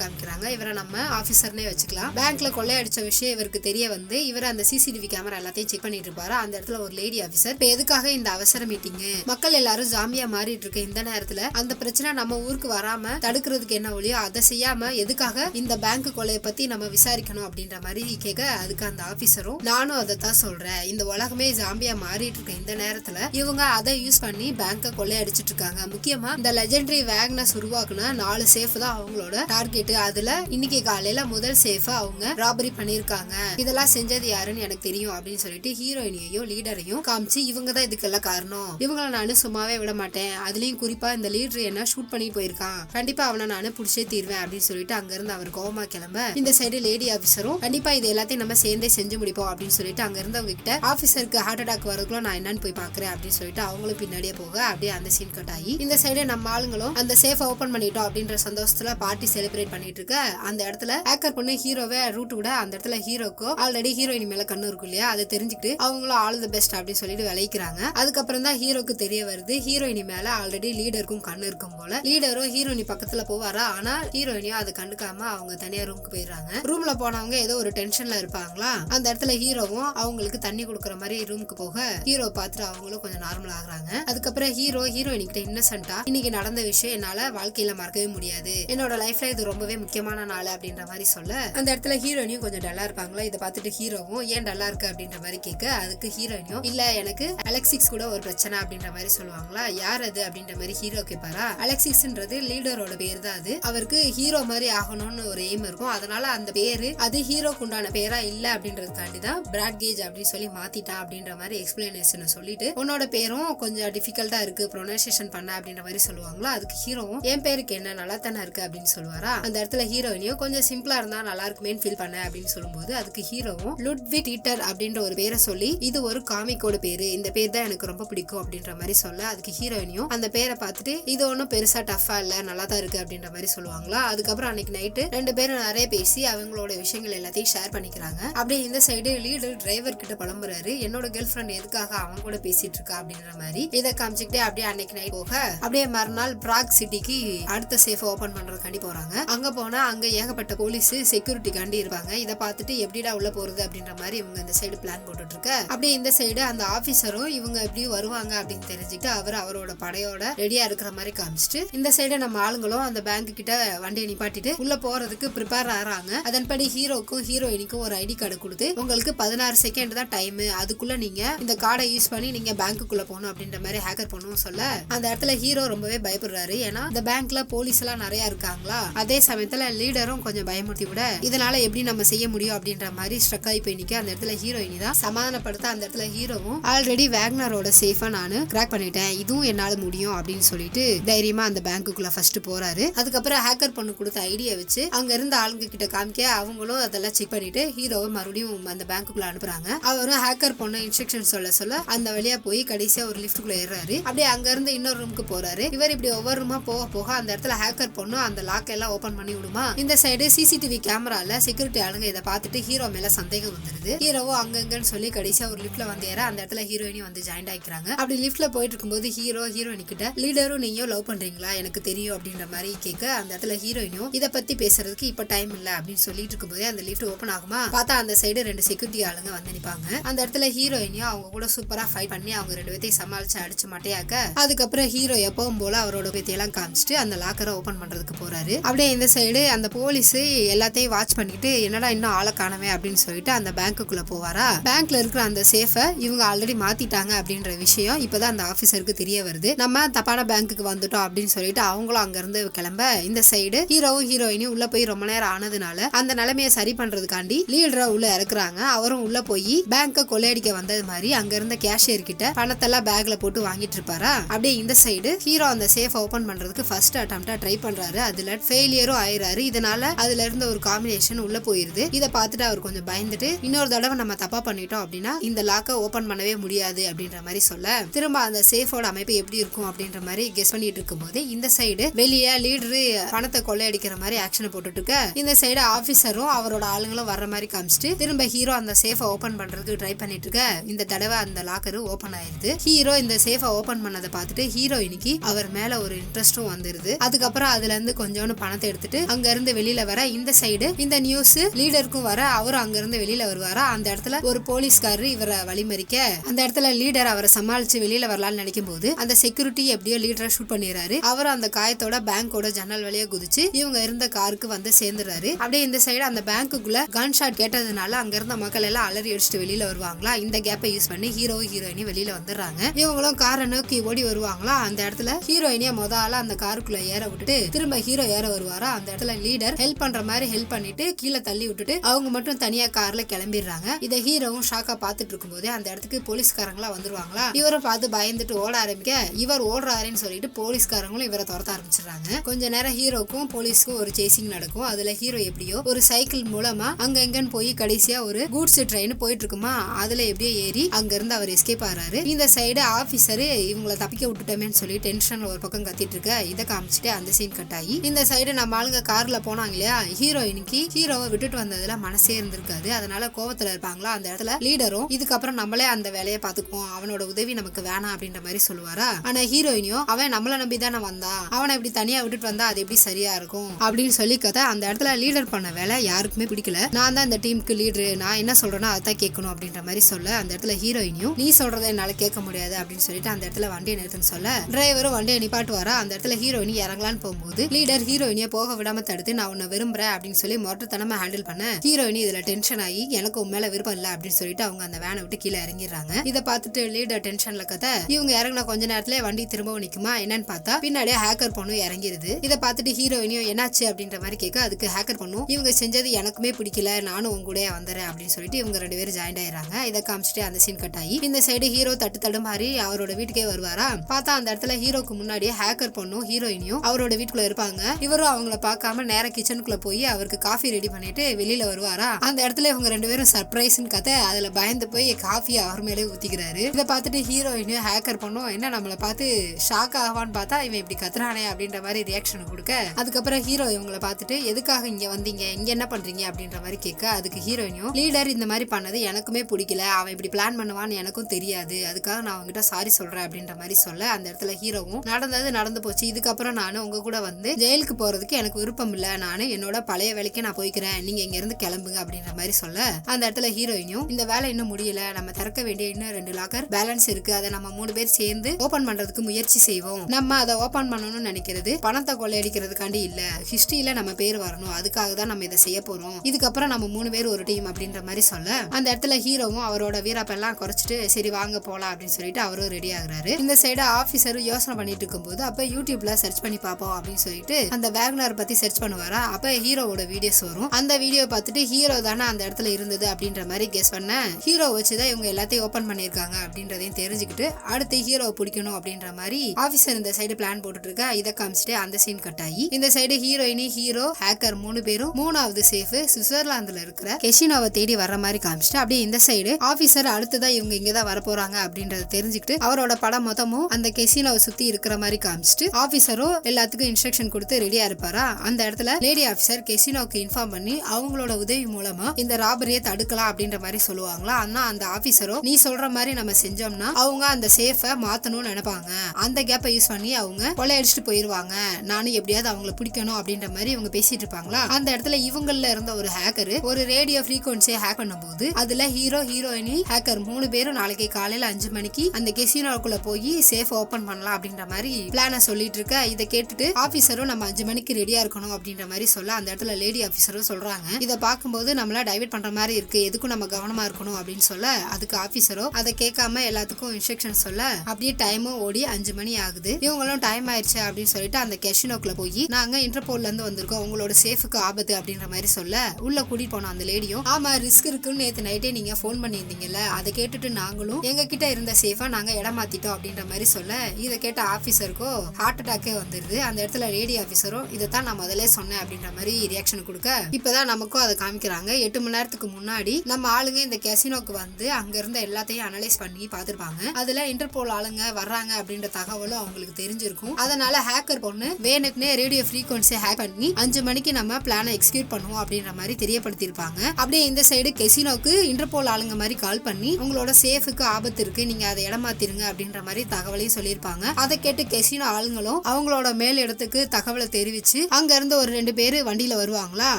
காமிக்கிறாங்க. இவரை நம்ம ஆபீசர்னே வச்சுக்கலாம். பேங்க்ல கொள்ளையடிச்ச விஷயம் இவருக்கு தெரிய வந்து இவர் அந்த சிசிடிவி கேமரா எல்லாத்தையும் செக் பண்ணிட்டு இருப்பாரு. அந்த இடத்துல ஒரு லேடி ஆபீசர் இப்ப எதுக்காக இந்த அவசர மீட்டிங் மக்கள் எல்லாரும் ஜாம்பியா மாறிட்டு இருக்க இந்த நேரத்துல. அந்த பிரச்சனை நம்ம ஊருக்கு வராம தடுக்கிறதுக்கு என்ன ஒழியோ அதை செய்யாம எதுக்காக இந்த பேங்க் கொலையை பத்தி நம்ம விசாரிக்கணும்? அப்படின்ற மாதிரி கேட்க அதுக்கு அந்த ஆபீசரும் நானும் அதை தான் சொல்றேன். இந்த உலகமே ஜாம்பியா மாறிட்டு இருக்க இந்த நேரத்துல. இவங்க அதை யூஸ் பண்ணி பேங்க கொள்ளையடிச்சிட்டு இருக்காங்க. முக்கியமா இந்த லெஜெண்டரி வேக்னஸ் உருவாக்குன நாலு சேஃப் தான் அவங்களோட டார்கெட் அதுல இன்னைக்கு காலையில முதல் சேஃப அவங்க ராபரி பண்ணிருக்காங்க. இதெல்லாம் செஞ்சது யாருன்னு எனக்கு தெரியும் அப்படின்னு சொல்லிட்டு ஹீரோயினையும் லீடரையும் காமிச்சு இவங்க தான் இதுக்கெல்லாம் காரணம். இவங்கள நானு சும்மாவே விட மாட்டேன். அதுலயும் குறிப்பா இந்த லீடர் என்ன ஷூட் பண்ணி போயிருக்கான். கண்டிப்பா அவனை நானு புடிச்சே தீர்வேன் அப்படின்னு சொல்லிட்டு அங்க இருந்து அவர் கோவமா கிளம்ப இந்த சைடு லேடி ஆபிசரும் கண்டிப்பா இது எல்லாத்தையும் நம்ம சேர்ந்தே செஞ்சு முடிப்போம் அப்படின்னு சொல்லிட்டு அங்க இருந்தவங்க கிட்ட ஆபீசருக்கு ஹார்ட் அட்டாக் வரதுக்குள்ள நான் என்னன்னு போய் பாக்குறேன் அப்படின்னு சொல்லிட்டு அவங்களும் பின்னாடியே போக அப்படியே அந்த சீன் கட் ஆகி இந்த சைடு நம்ம ஆளுங்களும் அந்த சேஃப் ஓப்பன் பண்ணிட்டோம் அப்படின்ற சந்தோஷத்துல பார்ட்டி செலிப்ரேட் பண்ணிட்டு இருக்க அந்த இடத்துல ஹேக்கர் பொண்ணு ஹீரோவை ரூட் விட அந்த இடத்துல ஹீரோக்கோ ஆல்ரெடி ஹீரோயின் மேல கண்ணு இருக்கும் இல்லையா? அதை தெரிஞ்சுக்கிட்டு அவங்களும் ஆல் த பெஸ்ட் அப்படின்னு சொல்லிட்டு விளைக்கிறாங்க அதுக்கப்புறம் தான் ஹீரோக்கு தெரிய வருது. ஹீரோயினி மேல ஆல்ரெடி லீடருக்கும் கண்ணு இருக்கும் போல. லீடரும் ஹீரோயினி பக்கத்துல போவாரா? ஆனா ஹீரோயினியும் அதை கண்டுக்காம அவங்க தனியா ரூமுக்கு போயிடுறாங்க. ரூம்ல போனவங்க ஏதோ ஒரு டென்ஷன்ல இருப்பாங்களா? அந்த இடத்துல ஹீரோவும் அவங்களுக்கு தண்ணி கொடுக்குற மாதிரி ரூமுக்கு போக ஹீரோ பார்த்துட்டு அவங்களும் கொஞ்சம் நார்மல் ஆகுறாங்க. அதுக்கப்புறம் ஹீரோ ஹீரோயினி கிட்ட இன்னசென்டா இன்னைக்கு நடந்த விஷயம் என்னால வாழ்க்கையில மறக்கவே முடியாது. என்னோட லைஃப்ல இது ரொம்பவே முக்கியமான நாள் அப்படின்ற மாதிரி சொல்ல அந்த இடத்துல ஹீரோயினியும் கொஞ்சம் டல்லா இருப்பாங்களா இதை பார்த்துட்டு ஹீரோவும் ஏன் டல்லா இருக்கு அப்படின்ற மாதிரி கேட்க அதுக்கு ஹீரோயினியும் இல்ல எனக்கு அலெக்சிக்ஸ் கூட ஒரு பிரச்சனை அப்படின்ற மாதிரி சொல்லுவாங்களா? யார் அது? அப்படின்ற மாதிரி ஹீரோ கேட்பாரா? அலெக்சிக்ஸ்ன்றது லீடரோட பேர் தான் அது. அவருக்கு ஹீரோ மாதிரி ஆகணும்னு ஒரு எய்ம் இருக்கும். அதனால அந்த பேரு அது ஹீரோக்கு உண்டான பேரா இல்ல அப்படின்றதுக்காண்டி தான் பிராட் கேஜ் அப்படின்னு சொல்லி மாத்திட்டான் அப்படின்ற மாதிரி எக்ஸ்பிளனேஷன் சொல்லிட்டு உன்னோட பேரும் கொஞ்சம் டிஃபிகல்ட்டா இருக்கு ப்ரொனன்சியேஷன் பண்ண அப்படின்ற மாதிரி சொல்லுவாங்களா? அதுக்கு ஹீரோவும் என் பேருக்கு என்ன நல்லா தானே இருக்கு அப்படின்னு சொல்லுவாரா? அந்த இடத்துல ஹீரோயினியும் கொஞ்சம் சிம்பிளா இருந்தா நல்லா இருக்குமேன்னு ஃபீல் பண்ண அப்படின்னு சொல்லும்போது அதுக்கு ஹீரோவும் லுட்வி டீட்டர் அப்படின்ற ஒரு பேரை சொல்லி இது ஒரு காமிக்கோட பேரு. இந்த பேர் தான் எனக்கு ரொம்ப பிடிக்கும் அப்படின்ற மாதிரி சொல்ல அதுக்கு ஹீரோயினியும் அந்த பேரை பார்த்துட்டு இது ஒன்றும் பெருசா டஃபா இல்ல நல்லா தான் இருக்கு அப்படின்ற மாதிரி சொல்லுவாங்களா? அதுக்கப்புறம் அன்னைக்கு நைட்டு ரெண்டு பேரும் நிறைய பேசி அவங்களோட விஷயங்கள் எல்லாத்தையும் ஷேர் பண்ணிக்கிறாங்க. அப்படியே இந்த சைடு லீடர் டிரைவர் கிட்ட புலம்புறாரு. என்னோட கேர்ள் ஃப்ரெண்ட் எதுக்காக அவன் கூட பேசிட்டு இருக்கா அப்படின்ற மாதிரி. இதை காமிச்சுக்கிட்டே அப்படியே அன்னைக்கு நைட் போக அப்படியே மறுநாள் பிராக் சிட்டிக்கு அடுத்த சேஃப் ஓபன் பண்றதுக்காண்டி போறாங்க. அங்க போனா அங்க ஏகப்பட்ட போலீஸ் செக்யூரிட்டி காண்டி இருப்பாங்க. இதை பார்த்துட்டு எப்படிடா உள்ள போறது அப்படின்ற மாதிரி இவங்க இந்த சைடு பிளான் போட்டுட்டு இருக்க அப்படியே இந்த சைடு அந்த ஆபீசரும் இவங்க எப்படி வருவாங்க அப்படின்னு தெரிஞ்சுட்டு அவர் அவரோட படையோட ரெடியா இருக்கிற மாதிரி காமிச்சிட்டு இந்த சைடு நம்ம ஆளுங்களும் அந்த பேங்க் கிட்ட வண்டியை நிப்பாட்டிட்டு உள்ள போறதுக்கு ப்ரிப்பேர் ஆறாங்க. அதன்படி ஹீரோக்கும் ஹீரோயினுக்கும் ஒரு ஐடி கார்டு கொடுத்து உங்களுக்கு பதினாறு செகண்ட் தான் டைம் அதுக்குள்ள நீங்க இந்த கார்டை யூஸ் பண்ணி நீங்க பேங்க்குள்ள போகணும் அப்படின்ற மாதிரி ஹேக்கர் பண்ணுவோம் சொல்ல. அந்த இடத்துல ஹீரோ ரொம்பவே பயப்படுறாரு. ஏன்னா இந்த பேங்க்ல போலீஸ் எல்லாம் நிறைய இருக்காங்களா? அதே சமயத்துல லீடரும் கொஞ்சம் பயமுறுத்தி விட இதனால எப்படி நம்ம செய்ய முடியும்? அப்படின்ற மாதிரி ஸ்ட்ரக் ஆகி போய் நிக்க அந்த இடத்துல ஹீரோயினி தான். சமாதானப்படுத்த அந்த இடத்துல ஹீரோவும் ஆல்ரெடி வேக்னரோட சேஃபா நானு கிராக் பண்ணிட்டேன். இதுவும் என்னால முடியும் அப்படின்னு சொல்லிட்டு தைரியமா அந்த பேங்க்குள்ள ஃபர்ஸ்ட் போறாரு. அதுக்கப்புறம் ஹேக்கர் பொண்ணு கொடுத்த ஐடியா வச்சு அங்க இருந்த ஆளுங்க கிட்ட காமிக்க அவங்களும் அதெல்லாம் செக் பண்ணிட்டு ஹீரோவை மறுபடியும் அந்த பேங்க்குள்ள அனுப்புறாங்க. அவரும் ஹேக்கர் பொண்ணு இன்ஸ்ட்ரக்ஷன் சொல்ல சொல்ல அந்த வழியா போய் கடைசியா ஒரு லிஃப்ட்டுக்குள்ள ஏறாரு அப்படியே அங்க இருந்து இன்னொரு ரூமுக்கு போறாரு. இவர் இப்படி ஒவ்வொரு ரூமா போக போக அந்த இடத்துல ஹேக்கர் பொண்ணு அந்த லாக் எல்லாம் ஓபன் பண்ணி விடுமா? இந்த சைடு சிசிடிவி கேமரால செக்யூரிட்டி ஆளுங்க இதை பார்த்துட்டு ஹீரோ மேல சந்தேகம் வந்துருது. ஹீரோவும் அங்கங்கன்னு சொல்லி கடைசியா ஒரு லிப்ட்ல வந்து ஏற அந்த இடத்துல ஹீரோயினி வந்து ஜாயின் ஆயிக்கிறாங்க. அப்படி லிப்ட்ல போயிட்டு இருக்கும்போது ஹீரோ ஹீரோயினி கிட்ட லீடரும் நீயும் லவ் பண்றீங்களா? எனக்கு தெரியும் அப்படின்ற மாதிரி கேட்க அந்த இடத்துல ஹீரோயினும் இதை பத்தி பேசுறதுக்கு இப்ப டைம் இல்ல அப்படின்னு சொல்லிட்டு இருக்கும்போதே அந்த லிஃப்ட் ஓபன் ஆகுமா? பார்த்தா அந்த சைடு ரெண்டு செக்யூரிட்டி ஆளுங்க வந்து நிப்பாங்க. அந்த இடத்துல ஹீரோயினியும் அவங்க கூட சூப்பரா ஃபைட் பண்ணி அவங்க ரெண்டு பேத்தையும் சமாளிச்சு அடிச்சு மட்டையாக்க அதுக்கப்புறம் ஹீரோ எப்பவும் போல அவரோட பேத்தியெல்லாம் காமிச்சிட்டு அந்த லாக்கரை ஓப்பன் பண்றதுக்கு போறாரு. அப்படியே இந்த சைடு அந்த போலீஸ் எல்லாத்தையும் வாட்ச் பண்ணிட்டு என்னடா இன்னும் ஆளை காணவே அப்படின்னு சொல்லிட்டு அந்த பேங்க்குக்குள்ளே போவாரா? பேங்க்ல இருக்கிற அந்த சேஃபை இவங்க ஆல்ரெடி மாத்திட்டாங்க அப்படின்ற விஷயம் இப்போதான் அந்த ஆஃபீஸருக்கு தெரிய வருது. நம்ம தப்பான பேங்க்குக்கு வந்துட்டோம் அப்படின்னு சொல்லிட்டு அவங்களும் அங்கேருந்து கிளம்ப இந்த சைடு ஹீரோவும் ஹீரோயினும் உள்ள போய் ரொம்ப நேரம் ஆனதுனால அந்த நிலைமையை சரி பண்றதுக்காண்டி லீடரை உள்ள இறக்குறாங்க. அவரும் உள்ள போய் பேங்க கொள்ளையடிக்க வந்தது மாதிரி அங்க இருந்த கேஷியர் கிட்ட பணத்தெல்லாம் பேக்ல போட்டு வாங்கிட்டு இருப்பாரா? அப்படியே இந்த சைடு ஹீரோ அந்த சேஃப் ஓபன் பண்றதுக்கு ஃபர்ஸ்ட் அட்டம்ப்டா ட்ரை பண்றாரு. அதுல ஃபெயிலியரும் ஆயிராரு இதனால அதுல இருந்த ஒரு காம்பினேஷன் உள்ள போயிருது. இதை பார்த்துட்டு அவர் கொஞ்சம் பயந்துட்டு இன்னொரு தடவை நம்ம தப்பா பண்ணிட்டோம் அப்படின்னா இந்த லாக்கை ஓபன் பண்ணவே முடியாது அப்படின்ற மாதிரி சொல்ல திரும்ப அந்த சேஃபோட அமைப்பு எப்படி இருக்கும் அப்படின்ற மாதிரி கெஸ் பண்ணிட்டு இருக்கும்போது இந்த சைடு வெளியே லீடரு பணத்தை கொள்ளையடிக்கிற மாதிரி ஆக்ஷன் போட்டுட்டு இருக்க இந்த சைடு ஆபீசரும் அவரோட ஆளுங்களும் வர்ற மாதிரி காமிச்சிட்டு திரும்ப ஹீரோ அந்த சேஃபை ஓபன் பண்றதுக்கு ட்ரை பண்ணிட்டு இருக்க இந்த தடவை அந்த லாக்கர் ஓபன் ஆயிருது. ஹீரோ இந்த சேஃபை ஓபன் பண்ணதை பார்த்துட்டு ஹீரோயினுக்கு அவர் மேல ஒரு இன்ட்ரெஸ்டும் வந்து வந்துருது அதுக்கப்புறம் அதுல இருந்து கொஞ்சோண்டு பணத்தை எடுத்துட்டு அங்க இருந்து வெளியில வர இந்த சைடு இந்த நியூஸ் லீடருக்கும் வர அவரும் அங்க இருந்து வெளியில வருவாரா? அந்த இடத்துல ஒரு போலீஸ்காரர் இவரை வழிமறிக்க அந்த இடத்துல லீடர் அவரை சமாளிச்சு வெளியில வரலாம்னு நினைக்கும் போது அந்த செக்யூரிட்டி எப்படியோ லீடரை ஷூட் பண்ணிடுறாரு. அவரும் அந்த காயத்தோட பேங்கோட ஜன்னல் வழியா குதிச்சு இவங்க இருந்த காருக்கு வந்து சேர்ந்துறாரு அப்படியே இந்த சைடு அந்த பேங்க்குள்ள கன் ஷாட் கேட்டதுனால அங்க இருந்த மக்கள் எல்லாம் அலறி அடிச்சுட்டு வெளியில வருவாங்களா? இந்த கேப்பை யூஸ் பண்ணி ஹீரோ ஹீரோயினி வெளியில வந்துடுறாங்க. இவங்களும் காரை நோக்கி ஓடி வருவாங்களா? அந்த இடத்துல ஹீரோயினிய முத அந்த அந்த காருக்குள்ள ஏற விட்டுட்டு திரும்ப ஹீரோ ஏற வருவாரா? அந்த இடத்துல லீடர் ஹெல்ப் பண்ற மாதிரி ஹெல்ப் பண்ணிட்டு கீழே தள்ளி விட்டுட்டு அவங்க மட்டும் தனியா கார்ல கிளம்பிடுறாங்க. இதை ஹீரோவும் ஷாக்கா பாத்துட்டு இருக்கும்போதே அந்த இடத்துக்கு போலீஸ்காரங்களா வந்துருவாங்களா? இவரும் பார்த்து பயந்துட்டு ஓட ஆரம்பிக்க இவர் ஓடுறாருன்னு சொல்லிட்டு போலீஸ்காரங்களும் இவரை துரத்த ஆரம்பிச்சிடுறாங்க. கொஞ்ச நேரம் ஹீரோக்கும் போலீஸ்க்கும் ஒரு சேசிங் நடக்கும். அதுல ஹீரோ எப்படியோ ஒரு சைக்கிள் மூலமா அங்க எங்கன்னு போய் கடைசியா ஒரு கூட்ஸ் ட்ரெயின் போயிட்டு இருக்குமா? அதுல எப்படியோ ஏறி அங்க இருந்து அவர் எஸ்கேப் ஆறாரு. இந்த சைடு ஆபீசரு இவங்களை தப்பிக்க விட்டுட்டோமேன்னு சொல்லி டென்ஷன்ல ஒரு பக்கம் கத்திட்டு இருக்க இதை காமிச்சிட்டு அந்த சீன் கட் ஆகி இந்த சைடு நம்ம ஆளுங்க கார்ல போனாங்க இல்லையா ஹீரோயினுக்கு ஹீரோவை விட்டுட்டு வந்ததுல மனசே இருந்திருக்காது. அதனால கோவத்துல இருப்பாங்களா அந்த இடத்துல லீடரும் இதுக்கப்புறம் நம்மளே அந்த வேலையை பாத்துக்குவோம் அவனோட உதவி நமக்கு வேணாம் அப்படின்ற மாதிரி சொல்லுவாரா? ஆனா ஹீரோயினியும் அவன் நம்மள நம்பி தானே வந்தான் அவனை இப்படி தனியா விட்டுட்டு வந்தா அது எப்படி சரியா இருக்கும்? அப்படின்னு சொல்லி கதை அந்த இடத்துல லீடர் பண்ண வேலை யாருக்குமே பிடிக்கல. நான் தான் இந்த டீமுக்கு லீடரு நான் என்ன சொல்றேனோ அதான் கேட்கணும் அப்படின்ற மாதிரி சொல்ல அந்த இடத்துல ஹீரோயினியும் நீ சொல்றதை என்னால கேட்க முடியாது அப்படின்னு சொல்லிட்டு அந்த இடத்துல வண்டியை நிறுத்துன்னு சொல்ல டிரைவரும் வண்டியை நிப்பாட்டுவாரா? அந்த இடத்துல ஹீரோ ஹீரோயினி இறங்கலான்னு போகும்போது லீடர் ஹீரோயினியை போக விடாம தடுத்து நான் உன்னை விரும்புறேன் அப்படின்னு சொல்லி மொட்டத்தனமா ஹேண்டில் பண்ண ஹீரோயினி இதுல டென்ஷன் ஆகி எனக்கு உன் மேல விருப்பம் இல்ல அப்படின்னு சொல்லிட்டு அவங்க அந்த வேனை விட்டு கீழே இறங்கிடுறாங்க. இதை பார்த்துட்டு லீடர் டென்ஷன்ல கதை இவங்க இறங்கின கொஞ்ச நேரத்துல வண்டி திரும்பவும் நிக்குமா? என்னன்னு பார்த்தா பின்னாடியே ஹேக்கர் பொண்ணும் இறங்கிருது. இதை பார்த்துட்டு ஹீரோயினியும் என்னாச்சு? அப்படின்ற மாதிரி கேட்க அதுக்கு ஹேக்கர் பொண்ணும் இவங்க செஞ்சது எனக்குமே பிடிக்கல நானும் உங்க கூட வந்துறேன் அப்படின்னு சொல்லிட்டு இவங்க ரெண்டு பேரும் ஜாயின் ஆயிடுறாங்க. இதை காமிச்சிட்டு அந்த சீன் கட் ஆகி இந்த சைடு ஹீரோ தட்டு தடுமாறி அவரோட வீட்டுக்கே வருவாரா? பார்த்தா அந்த இடத்துல ஹீரோக்கு முன்னாடியே ஹேக்கர் பொண்ணும் ஹீரோயினியும் அவரோட வீட்டுக்குள்ள இருப்பாங்க. இவரும் அவங்கள பார்க்காம நேர கிச்சனுக்குள்ள போய் அவருக்கு காஃபி ரெடி பண்ணிட்டு வெளியில வருவாரா? அந்த இடத்துல இவங்க ரெண்டு பேரும் சர்ப்ரைஸ்னு கதை அதுல பயந்து போய் காஃபி அவர் மேலே ஊத்திக்கிறாரு. இதை பார்த்துட்டு ஹீரோயினும் ஹேக்கர் பண்ணும் என்ன நம்மளை பார்த்து ஷாக் ஆவான்னு பார்த்தா இவன் இப்படி கத்துறானே அப்படின்ற மாதிரி ரியாக்ஷன் கொடுக்க அதுக்கப்புறம் ஹீரோ இவங்கள பார்த்துட்டு எதுக்காக இங்க வந்தீங்க? இங்க என்ன பண்றீங்க? அப்படின்ற மாதிரி கேட்க அதுக்கு ஹீரோயினும் லீடர் இந்த மாதிரி பண்ணது எனக்குமே பிடிக்கல. அவன் இப்படி பிளான் பண்ணுவான்னு எனக்கும் தெரியாது. அதுக்காக நான் அவங்ககிட்ட சாரி சொல்றேன் அப்படின்ற மாதிரி சொல்ல அந்த இடத்துல ஹீரோவும் நடந்தது நடந்து போச்சு. அதுக்கப்புறம் நான் உங்க கூட வந்து ஜெயிலுக்கு போறதுக்கு எனக்கு விருப்பம் இல்ல. நான் என்னோட பழைய வேலைக்கு நான் போய்க்கிறேன். நீங்க இங்க இருந்து கிளம்புங்க அப்படின்ற மாதிரி சொல்ல அந்த இடத்துல ஹீரோயினும் இந்த வேலை இன்னும் முடியல. நம்ம திறக்க வேண்டிய இன்னும் ரெண்டு லாக்கர் பேலன்ஸ் இருக்கு. அதை நம்ம மூணு பேர் சேர்ந்து ஓபன் பண்றதுக்கு முயற்சி செய்வோம். நம்ம அதை ஓபன் பண்ணணும்னு நினைக்கிறது பணத்தை கொள்ளையடிக்கிறதுக்காண்டி இல்ல. ஹிஸ்டரியில நம்ம பேர் வரணும். அதுக்காக தான் நம்ம இதை செய்ய போறோம். இதுக்கப்புறம் நம்ம மூணு பேர் ஒரு டீம் அப்படின்ற மாதிரி சொல்ல அந்த இடத்துல ஹீரோவும் அவரோட வீரப்பெல்லாம் குறைச்சிட்டு சரி வாங்க போலாம் அப்படின்னு சொல்லிட்டு அவரும் ரெடி ஆகுறாரு. இந்த சைடு ஆபீசரும் யோசனை பண்ணிட்டு இருக்கும்போது அப்ப யூடியூப்ல சர்ச் பண்ணி பார்ப்போம் அப்படின்னு சொல்லிட்டு அந்த வேக்னர் பத்தி சர்ச் பண்ணுவாரா? அப்ப ஹீரோவோட வீடியோஸ் வரும். அந்த வீடியோ பார்த்துட்டு ஹீரோ தானே அந்த இடத்துல இருந்தது அப்படின்ற மாதிரி கெஸ் பண்ண ஹீரோ வச்சுதான் இவங்க எல்லாத்தையும் ஓபன் பண்ணிருக்காங்க அப்படின்றதையும் தெரிஞ்சுக்கிட்டு அடுத்து ஹீரோவை பிடிக்கணும் அப்படின்ற மாதிரி ஆபீசர் இந்த சைடு பிளான் போட்டுட்டு இருக்கா இதை காமிச்சிட்டு அந்த சீன் கட் ஆகி இந்த சைடு ஹீரோயினி ஹீரோ ஹேக்கர் மூணு பேரும் மூணாவது சேஃப் சுவிட்சர்லாந்துல இருக்கிற கெஷினோவை தேடி வர மாதிரி காமிச்சிட்டு அப்படியே இந்த சைடு ஆபீசர் அடுத்ததா இவங்க இங்கதான் வர போறாங்க அப்படின்றத தெரிஞ்சுக்கிட்டு அவரோட படம் மொத்தமும் அந்த கெசினோவை சுத்தி இருக்கிற மாதிரி காமிச்சிட்டு ஆபீசரும் எல்லாத்துக்கும் இன்ஸ்ட்ரக்ஷன் கொடுத்து ரெடியா இருப்பாரா? அந்த இடத்துல லேடி ஆஃபீஸர் கெசினோக்கு இன்ஃபார்ம் பண்ணி அவங்களோட உதவி மூலமா இந்த ராபரியை தடுக்கலாம் அப்படின்ற மாதிரி சொல்லுவாங்களா? ஆனா அந்த ஆஃபீஸரோ நீ சொல்ற மாதிரி நம்ம செஞ்சோம்னா அவங்க அந்த சேஃபை மாத்தணும்னு நினைப்பாங்க. அந்த கேப்பை யூஸ் பண்ணி அவங்க கொள்ளையடிச்சிட்டு போயிருவாங்க. நானும் எப்படியாவது அவங்கள பிடிக்கணும் அப்படின்ற மாதிரி இவங்க பேசிட்டு இருப்பாங்களா? அந்த இடத்துல இவங்கள இருந்த ஒரு ஹேக்கர் ஒரு ரேடியோ ஃப்ரீக்வன்சியை ஹேக் பண்ணும்போது அதுல ஹீரோ ஹீரோயினி ஹேக்கர் மூணு பேரும் நாளைக்கு காலையில அஞ்சு மணிக்கு அந்த கெசினோக்குள்ள போய் சேஃப் ஓபன் பண்ணலாம் அப்படின்ற மாதிரி பிளான சொல்லிட்டு இருக்க இதை கேட்டுட்டு ஆபீசரும் நம்ம அஞ்சு மணிக்கு ரெடியா இருக்கணும் அப்படின்ற மாதிரி சொல்ல அந்த இடத்துல லேடி ஆபீசரும் சொல்றாங்க. இதை பார்க்கும்போது நம்மள டைவர்ட் பண்ற மாதிரி இருக்கு. எதுக்கும் நம்ம கவனமா இருக்கணும் அப்படின்னு சொல்ல அதுக்கு ஆபீசரோ அதை கேட்காம எல்லாத்துக்கும் இன்ஸ்ட்ரக்ஷன் சொல்ல அப்படியே டைமும் ஓடி அஞ்சு மணி ஆகுது. இவங்களும் டைம் ஆயிடுச்சு அப்படின்னு சொல்லிட்டு அந்த கெஷினோக்குள்ள போய் நாங்க இன்டர்போல்ல இருந்து வந்திருக்கோம். உங்களோட சேஃபுக்கு ஆபத்து அப்படின்ற மாதிரி சொல்ல உள்ள கூட்டிட்டு போனோம் அந்த லேடியும் ஆமா ரிஸ்க் இருக்குன்னு நேத்து நைட்டே நீங்க ஃபோன் பண்ணியிருந்தீங்கல்ல அதை கேட்டுட்டு நாங்களும் எங்க கிட்ட இருந்த சேஃபா நாங்க இடம் மாத்திட்டோம் அப்படின்ற மாதிரி சொல்ல இதை கேட்ட ஆபீசருக்கோ ஹார்ட் அட்டாக்கு வந்துடுது அந்த இடத்துல ரேடியோ ஆஃபீஸரும் இதை தான் நான் முதல்ல சொன்னேன் அப்படின்ற மாதிரி ரியாக்ஷன் கொடுக்க இப்போதான் நமக்கும் அதை காமிக்கிறாங்க. எட்டு மணி நேரத்துக்கு முன்னாடி நம்ம ஆளுங்க இந்த கெசினோக்கு வந்து அங்க இருந்த எல்லாத்தையும் அனலைஸ் பண்ணி பார்த்துருப்பாங்க. அதுல இன்டர்போல் ஆளுங்க வர்றாங்க அப்படின்ற தகவலும் அவங்களுக்கு தெரிஞ்சிருக்கும். அதனால ஹேக்கர் பொண்ணு வேணுக்குனே ரேடியோ ஃப்ரீக்வன்சி ஹேக் பண்ணி அஞ்சு மணிக்கு நம்ம பிளானை எக்ஸிக்யூட் பண்ணுவோம் அப்படின்ற மாதிரி தெரியப்படுத்தியிருப்பாங்க. அப்படியே இந்த சைடு கெசினோக்கு இன்டர்போல் ஆளுங்க மாதிரி கால் பண்ணி உங்களோட சேஃபுக்கு ஆபத்து இருக்கு. நீங்க அதை இடமாத்திருங்க அப்படின்ற மாதிரி தகவலையும் சொல்லியிருப்பாங்க. அதை கேட்டு கெசினோ ஆளுங்களும் அவங்களோட மேல் இடத்துக்கு தகவலை தெரிவிச்சு அங்க இருந்து ஒரு ரெண்டு பேரு வண்டியில வருவாங்களா?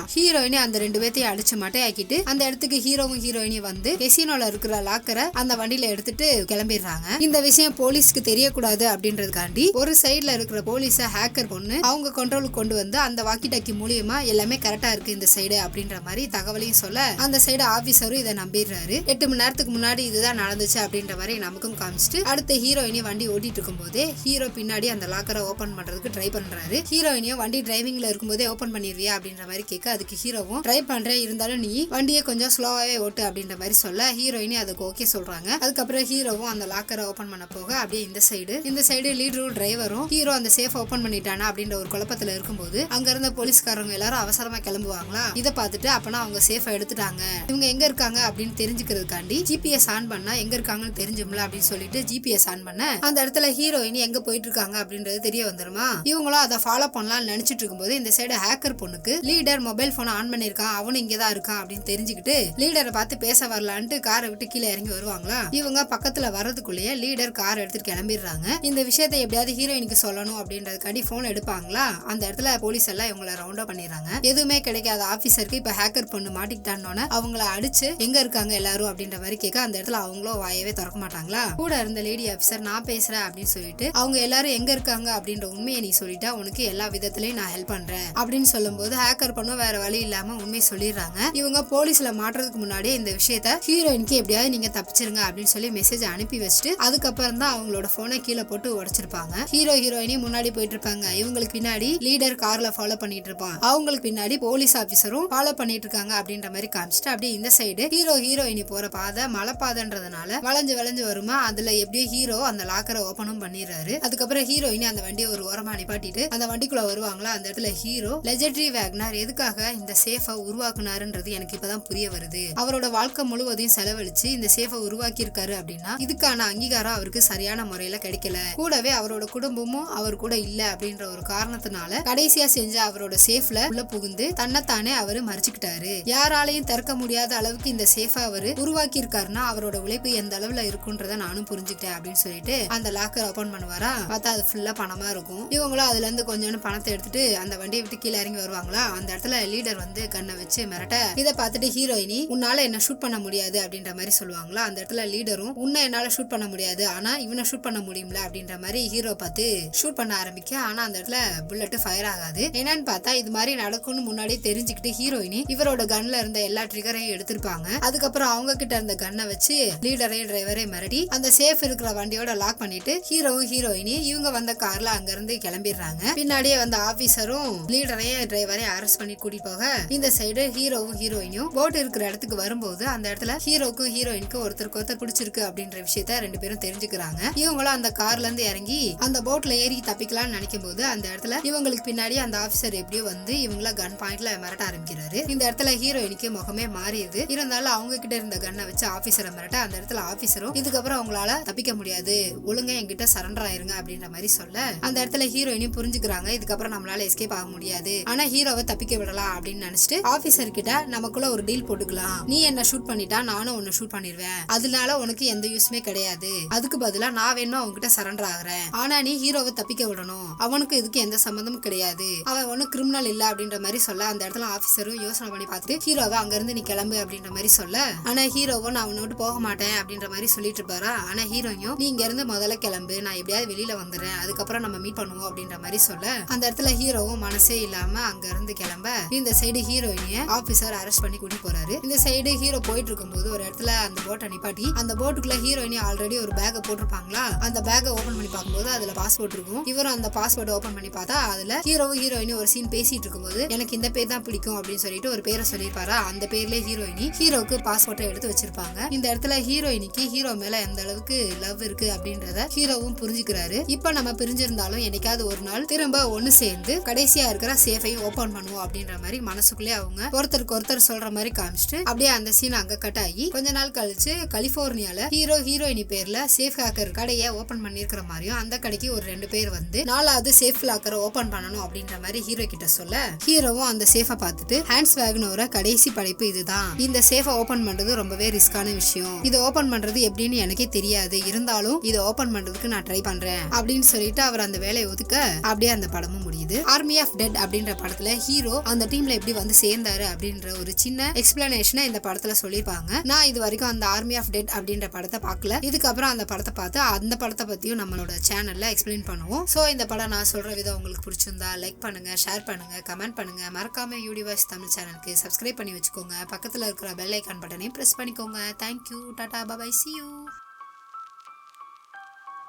ஹீரோயினி அந்த ரெண்டு பேர்த்தையும் அடிச்சு மட்டையாக்கிட்டு அந்த இடத்துக்கு ஹீரோவும் ஹீரோயினியும் வந்து கெசினோல இருக்கிற லாக்கரை அந்த வண்டியில எடுத்துட்டு கிளம்பிடுறாங்க. இந்த விஷயம் போலீஸ்க்கு தெரியக்கூடாது அப்படின்றதுக்காண்டி ஒரு சைட்ல இருக்கிற போலீஸ ஹேக்கர் பொண்ணு அவங்க கண்ட்ரோலுக்கு கொண்டு வந்து அந்த வாக்கி டாக்கி மூலியமா எல்லாமே கரெக்டா இருக்கு இந்த சைடு அப்படின்ற மாதிரி தகவலையும் சொல்ல அந்த சைடு ஆபீசரும் இதை நம்பிடுறாரு. எட்டு மணி நேரத்துக்கு முன்னாடி இதுதான் நடந்துச்சு அப்படின்ற மாதிரி நமக்கும் காமிச்சிட்டு அடுத்த ஹீரோயினி வண்டி ஓட்டிட்டு இருக்கும் போதே ஹீரோ பின்னாடி அந்த லாக்கரை ஓபன் பண்றதுக்கு ட்ரை பண்றாரு. ஹீரோயினியும் வண்டி டிரைவிங்ல இருக்கும்போதே ஓபன் பண்ணிடுவியா அப்படின்ற மாதிரி கேட்க அதுக்கு ஹீரோவும் ட்ரை பண்றேன் இருந்தாலும் நீ வண்டியை கொஞ்சம் ஸ்லோவாவே ஓட்டு அப்படின்ற மாதிரி சொல்ல ஹீரோயினி அதுக்கு ஓகே சொல்றாங்க. அதுக்கப்புறம் ஹீரோவும் அந்த லாக்கரை ஓபன் பண்ண போக அப்படியே இந்த சைடு இந்த சைடு லீடரும் டிரைவரும் ஹீரோ அந்த சேஃப் ஓபன் பண்ணிட்டானா அப்படின்ற ஒரு குழப்பத்துல இருக்கும்போது அங்க இருந்த போலீஸ்காரங்க எல்லாரும் அவசரமா கிளம்புவாங்களா? இதை பார்த்துட்டு அப்பனா அவங்க சேஃபா எடுத்துட்டாங்க. இவங்க எங்க இருக்காங்க அப்படின்னு தெரிஞ்சுக்கிறதுக்காண்டி ஜிபிஎஸ் ஆன் பண்ணா எங்க இருக்காங்கன்னு தெரிஞ்சும்ல அப்படின்னு சொல்லிட்டு ஜிபிஎஸ் ஆன் பண்ண அந்த இடத்துல ஹீரோயின் எங்க போயிட்டு இருக்காங்க அப்படின்றது தெரிய வந்துருமா இவங்களும் அதை ஃபாலோ பண்ணலாம்னு நினைச்சிட்டு இருக்கும்போது இந்த சைடு ஹேக்கர் பொண்ணுக்கு லீடர் மொபைல் போனை ஆன் பண்ணிருக்கான் அவனும் இங்கே தான் இருக்கான். அப்படின்னு தெரிஞ்சுக்கிட்டு லீடரை பார்த்து பேச வரலான்ட்டு காரை விட்டு கீழே இறங்கி வருவாங்களா? இவங்க பக்கத்துல வர்றதுக்குள்ளேயே லீடர் கார் எடுத்துட்டு கிளம்பிடுறாங்க. இந்த விஷயத்தை எப்படியாவது ஹீரோயினுக்கு சொல்லணும் அப்படின்றதுக்காண்டி போன் எடுப்பாங்களா? அந்த இடத்துல போலீஸ் எல்லாம் இவங்களை ரவுண்ட் அப் பண்ணிடுறாங்க. எதுவுமே கிடைக்காத ஆபீசருக்கு இப்ப ஹேக்கர் பொண்ணு மாட்டிக்கிட்டான்னொன்னே அவங்கள அடிச்சு எங்க இருக்காங்க எல்லாரும்? அப்படின்ற மாதிரி கேட்க அந்த இடத்துல அவங்களும் வாயவே திறக்க மாட்டாங்களா? கூட இருந்த லேடி ஆபீசர் நான் பேசுறேன் அப்படின்னு சொல்லிட்டு அவங்க எல்லாரும் எங்க இருக்காங்க? அப்படின்ற உண்மையை நீ சொல்லிட்டா உனக்கு எல்லா விதத்திலையும் நான் ஹெல்ப் பண்றேன் அப்படின்னு சொல்லும்போது ஹேக்கர் பண்ணும் வேற வழி இல்லாம உண்மை சொல்லிடுறாங்க. இவங்க போலீஸ்ல மாட்டுறதுக்கு முன்னாடியே இந்த விஷயத்த ஹீரோயினுக்கு எப்படியாவது நீங்க தப்பிச்சிருங்க அப்படின்னு சொல்லி மெசேஜ் அனுப்பி வச்சுட்டு அதுக்கப்புறம் தான் அவங்களோட போனை கீழே போட்டு உடைச்சிருப்பாங்க. ஹீரோ ஹீரோயினி முன்னாடி போயிட்டு இருப்பாங்க. இவங்களுக்கு பின்னாடி லீடர் கார்ல ஃபாலோ பண்ணிட்டு இருப்பான். அவங்களுக்கு பின்னாடி போலீஸ் ஆபீசரும் ஃபாலோ பண்ணிட்டு இருக்காங்க அப்படின்ற மாதிரி காமிச்சிட்டு அப்படியே இந்த சைடு ஹீரோ ஹீரோயினி போற பாதை மலை பாதைன்றதுனால வளைஞ்சு வளைஞ்சு வருமா? அதுல எப்படியோ ஹீரோ அந்த லாக்கரை ஓபனும் பண்ணிடுறாரு. அதுக்கப்புறம் ஹீரோயினி அந்த வண்டியை ஒரு ஓரமா நிப்பாட்டிட்டு அந்த வண்டிக்குள்ள வருவாங்களா? அந்த இடத்துல ஹீரோ லெஜெண்டரி வேக்னார் எதுக்காக இந்த சேஃபை உருவாக்குனாருன்றது எனக்கு இப்பதான் புரிய வருது. அவரோட வாழ்க்கை முழுவதையும் செலவழிச்சு இந்த சேஃபை உருவாக்கி இருக்காரு அப்படின்னா இதுக்கான அங்கீகாரம் அவருக்கு சரியான முறையில கிடைக்கல. கூடவே அவரோட குடும்பமும் அவர் கூட இல்ல அப்படின்ற ஒரு காரணத்தினால கடைசியா செஞ்ச அவரோட சேஃப்ல உள்ள புகுந்து தன்னைத்தானே அவரு மறைச்சுக்கிட்டாரு. யாராலையும் திறக்க முடியாத அளவுக்கு இந்த சேஃபை அவரு உருவாக்கி இருக்காருன்னா அவரோட உழைப்பு எந்த அளவுல இருக்குன்றத நானும் புரிஞ்சுக்கிட்டேன் அப்படின்னு சொல்லிட்டு அந்த லாக்கர் ஓபன் பண்ணுவாரா? பார்த்தா அது ஃபுல்லா பணமா இருக்கும். இவங்களும் அதுல இருந்து கொஞ்சோண்டு பணத்தை எடுத்துட்டு அந்த வண்டியை விட்டு கீழே இறங்கி வருவாங்களா? அந்த இடத்துல லீடர் வந்து கண்ணை வச்சு மிரட்ட இதை பார்த்துட்டு ஹீரோயினி உன்னால என்ன ஷூட் பண்ண முடியாது அப்படின்ற மாதிரி சொல்லுவாங்களா? அந்த இடத்துல லீடரும் உன்னை என்னால ஷூட் பண்ண முடியாது. ஆனா இவனை ஷூட் பண்ண முடியும்ல அப்படின்ற மாதிரி ஹீரோ பார்த்து ஷூட் பண்ண ஆரம்பிக்க. ஆனா அந்த இடத்துல புல்லட் ஃபயர் ஆகாது. என்னன்னு பார்த்தா இது மாதிரி நடக்கும்னு முன்னாடி தெரிஞ்சுக்கிட்டு ஹீரோயினி இவரோட கன்ல இருந்த எல்லா ட்ரிகரையும் எடுத்திருப்பாங்க. அதுக்கப்புறம் அவங்க கிட்ட இருந்த கன்னை வச்சு லீடரையும் டிரைவரையும் மிரட்டி அந்த சேஃப் இருக்கிற வண்டியோட லாக் பண்ணிட்டு ஹீரோவும் ஹீரோயினி இவங்க வந்த கார்ல அங்க இருந்து கிளம்பிடுறாங்க. பின்னாடியே வந்த ஆபீசரும் லீடரையும் டிரைவரையும் அரெஸ்ட் பண்ணி கூட்டிட்டு போக இந்த சைடு ஹீரோவும் ஹீரோயினும் போட் இருக்கிற இடத்துக்கு வரும்போது அந்த இடத்துல ஹீரோக்கும் ஹீரோயினுக்கும் ஒருத்தருக்கு ஒருத்தர் பிடிச்சிருக்கு அப்படின்ற விஷயத்த ரெண்டு பேரும் தெரிஞ்சுக்கிறாங்க. இவங்களும் அந்த கார்ல இருந்து இறங்கி அந்த போட்ல ஏறி தப்பிக்கலாம்னு நினைக்கும் போது அந்த இடத்துல இவங்களுக்கு பின்னாடி அந்த ஆபீசர் எப்படியோ வந்து இவங்கள கன் பாயிண்ட்ல மிரட்ட ஆரம்பிக்கிறாரு. இந்த இடத்துல ஹீரோயினுக்கு முகமே மாறியது. இருந்தாலும் அவங்க கிட்ட இருந்த கன்னை வச்சு ஆபீசரை மிரட்ட அந்த இடத்துல ஆபீசரும் இதுக்கப்புறம் அவங்களால தப்பிக்க முடியாது. ஒழுங்கா என்கிட்ட சரண்டர் ஆயிருங்க அப்படின்ற மாதிரி சொல்ல அந்த இடத்துல ஹீரோயினும் புரிஞ்சுக்கிறாங்க. இதுக்கப்புறம் நம்மளால எஸ்கேப் ஆக முடியாது. ஆனா ஹீரோவை தப்பிக்க விடலாம் அப்படின்னு நினைச்சிட்டு ஆபீசர் கிட்ட நமக்குள்ள ஒரு டீல் போட்டுக்கலாம். நீ என்ன ஷூட் பண்ணிட்டா நானும் உன்னை ஷூட் பண்ணிடுவேன். அதனால உனக்கு எந்த யூஸ்மே கிடையாது. அதுக்கு பதிலா நான் வேணும் அவங்க கிட்ட சரண்டர் ஆகுறேன். ஆனா நீ ஹீரோவை தப்பிக்க விடணும். அவனுக்கு இதுக்கு எந்த சம்மந்தமும் கிடையாது. அவன் ஒன்னும் கிரிமினல் இல்ல அப்படின்ற மாதிரி சொல்ல அந்த இடத்துல ஆபீசரும் யோசனை பண்ணி பார்த்துட்டு ஹீரோவை அங்க இருந்து நீ கிளம்பு அப்படின்ற மாதிரி சொல்ல. ஆனா ஹீரோவும் நான் அவனை விட்டு போக மாட்டேன் அப்படின்ற மாதிரி சொல்லிட்டு இருப்பாரா? ஆனா ஹீரோயும் நீ இங்க இருந்து முதல்ல கிளம்பு. நான் எப்படியாவது வெளியில வந்துடுறேன். அதுக்கப்புறம் நம்ம மீட் பண்ணுவோம் அப்படின்ற மாதிரி சொல்ல அந்த இடத்துல ஹீரோவும் மனசே இல்லாம அங்க இருந்து கிளம்ப இந்த சைடு ஹீரோயினிய ஆபீசர் அரெஸ்ட் பண்ணி கூட்டி போறாரு. இந்த சைடு ஹீரோ போயிட்டு இருக்கும்போது ஒரு இடத்துல அந்த போட்டை நிப்பாட்டி அந்த போட்டுக்குள்ள ஹீரோயினி ஆல்ரெடி ஒரு பேக்கை போட்டிருப்பாங்களா? அந்த பேக்கை ஓபன் பண்ணி பார்க்கும்போது அதுல பாஸ்போர்ட் இருக்கும். இவரும் அந்த பாஸ்போர்ட் ஓபன் பண்ணி பார்த்தா அதுல ஹீரோவும் ஹீரோயினும் ஒரு சீன் பேசிட்டு இருக்கும்போது எனக்கு இந்த பேர் தான் பிடிக்கும் அப்படின்னு சொல்லிட்டு ஒரு பேரை சொல்லியிருப்பாரா? அந்த பேர்ல ஹீரோயினி ஹீரோக்கு பாஸ்போர்ட்டை எடுத்து வச்சிருப்பாங்க. இந்த இடத்துல ஹீரோயினிக்கு ஹீரோ மேல எந்த அளவுக்கு லவ் இருக்கு அப்படின்றத ஹீரோவும் புரிஞ்சுக்கிறாரு. இப்ப நம்ம பிரிஞ்சிருந்தாலும் என்னைக்காவது ஒரு நாள் திரும்ப ஒன்னு சேர்ந்து கடைசியா இருக்கிற சேஃபையும் ஓபன் பண்ணுவோம் அப்படின்ற மாதிரி மனசுக்குள்ளே அவங்க ஒருத்தருக்கு ஒருத்தர் சொல்ற மாதிரி காமிச்சிட்டு அப்படியே அந்த சீன் அங்க கட் ஆகி கொஞ்ச நாள் கழிச்சு கலிபோர்னியால ஹீரோ ஹீரோயினி பேர்ல சேஃப் ஹேக்கர் கடையை ஓபன் பண்ணிருக்கிற மாதிரியும் அந்த கடைக்கு ஒரு ரெண்டு பேர் வந்து நாலாவது சேஃப் லாக்கரை ஓபன் பண்ணணும் அப்படின்ற மாதிரி ஹீரோ கிட்ட சொல்ல ஹீரோவும் அந்த சேஃபை பார்த்துட்டு ஹேண்ட்ஸ் வேகனோர கடைசி படைப்பு இதுதான். இந்த சேஃபை ஓபன் பண்றது ரொம்பவே ரிஸ்கான விஷயம். இதை ஓபன் பண்றது எப்படின்னு எனக்கே தெரியாது. இருந்தாலும் இதை ஓபன் பண்றதுக்கு நான் ட்ரை பண்றேன். அப்படின்னு சொல்லிட்டு அவர் அந்த வேலையை ஒதுக்க அப்படியே அந்த படமும் முடியுது. ஆர்மி ஆஃப் டெட் அப்படின்ற படத்துல ஹீரோ அந்த டீம்ல எப்படி வந்து சேர்ந்தாரு அப்படின்ற ஒரு சின்ன எக்ஸ்பிளனேஷனை இந்த படத்துல சொல்லியிருப்பாங்க. நான் இது வரைக்கும் அந்த ஆர்மி ஆஃப் டெட் அப்படின்ற படத்தை பார்க்கல. இதுக்கப்புறம் அந்த படத்தை பார்த்து அந்த படத்தை பத்தியும் நம்மளோட சேனல்ல எக்ஸ்பிளைன் பண்ணுவோம். ஸோ இந்த படம் நான் சொல்ற விதம் உங்களுக்கு பிடிச்சிருந்தா லைக் பண்ணுங்க ஷேர் பண்ணுங்க கமெண்ட் பண்ணுங்க. மறக்காம யூடிவாய்ஸ் தமிழ் சேனலுக்கு சப்ஸ்கிரைப் பண்ணி வச்சுக்கோங்க. பக்கத்தில் இருக்கிற பெல் ஐக்கான் பட்டனையும் ப்ரெஸ் பண்ணிக்கோங்க. Thank you tata bye bye see you